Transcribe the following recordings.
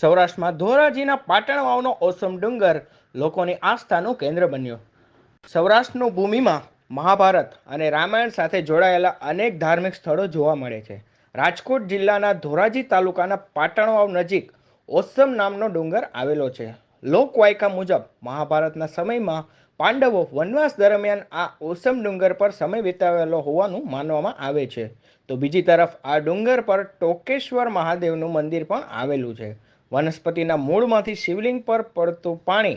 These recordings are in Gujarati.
સૌરાષ્ટ્રમાં ધોરાજીના પાટણ વાવનો ઓસમ ડુંગર લોકોની આસ્થાનું કેન્દ્ર બન્યો. સૌરાષ્ટ્રનું ભૂમિમાં મહાભારત અને રામાયણ સાથે જોડાયેલા અનેક ધાર્મિક સ્થળો જોવા મળે છે. રાજકોટ જિલ્લાના ધોરાજી તાલુકાના પાટણ વાવ નજીક ઓસમ નામનો ડુંગર આવેલો છે. લોકવાયકા મુજબ મહાભારતના સમયમાં પાંડવો વનવાસ દરમિયાન આ ઓસમ ડુંગર પર સમય વિતાવેલો હોવાનું માનવામાં આવે છે. તો બીજી તરફ આ ડુંગર પર ટોકેશ્વર મહાદેવનું મંદિર પણ આવેલું છે. વનસ્પતિના મૂળમાંથી શિવલિંગ પર પડતું પાણી.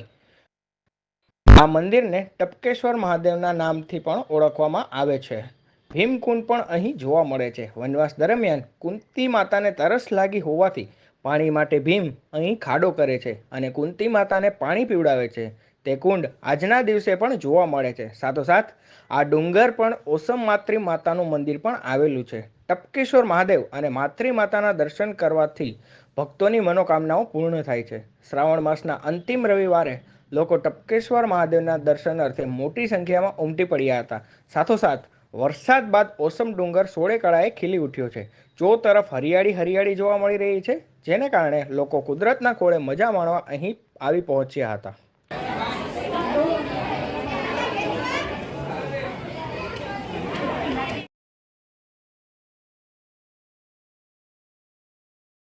આ મંદિરને ટપકેશ્વર મહાદેવના નામથી પણ ઓળખવામાં આવે છે. ભીમકુંડ પણ અહીં જોવા મળે છે. વનવાસ દરમિયાન કુંતી માતાને તરસ લાગી હોવાથી પાણી માટે ભીમ અહીં ખાડો કરે છે અને કુંતી માતાને પાણી પીવડાવે છે. તે કુંડ આજના દિવસે પણ જોવા મળે છે. સાથોસાથ આ ડુંગર પણ ઓસમ માત્રી માતાનું મંદિર પણ આવેલું છે. ટપકેશ્વર મહાદેવ અને માત્રી માતાના દર્શન કરવાથી ભક્તોની મનોકામનાઓ પૂર્ણ થાય છે. શ્રાવણ માસના અંતિમ રવિવારે લોકો ટપકેશ્વર મહાદેવના દર્શન અર્થે મોટી સંખ્યામાં ઉમટી પડ્યા હતા. સાથોસાથ, વરસાદ બાદ ઓસમ ડુંગર સોળે કળાએ ખીલી ઉઠ્યો છે. ચો તરફ હરિયાળી હરિયાળી જોવા મળી રહી છે, જેને કારણે લોકો કુદરતના કોળે મજા માણવા અહીં આવી પહોંચ્યા હતા.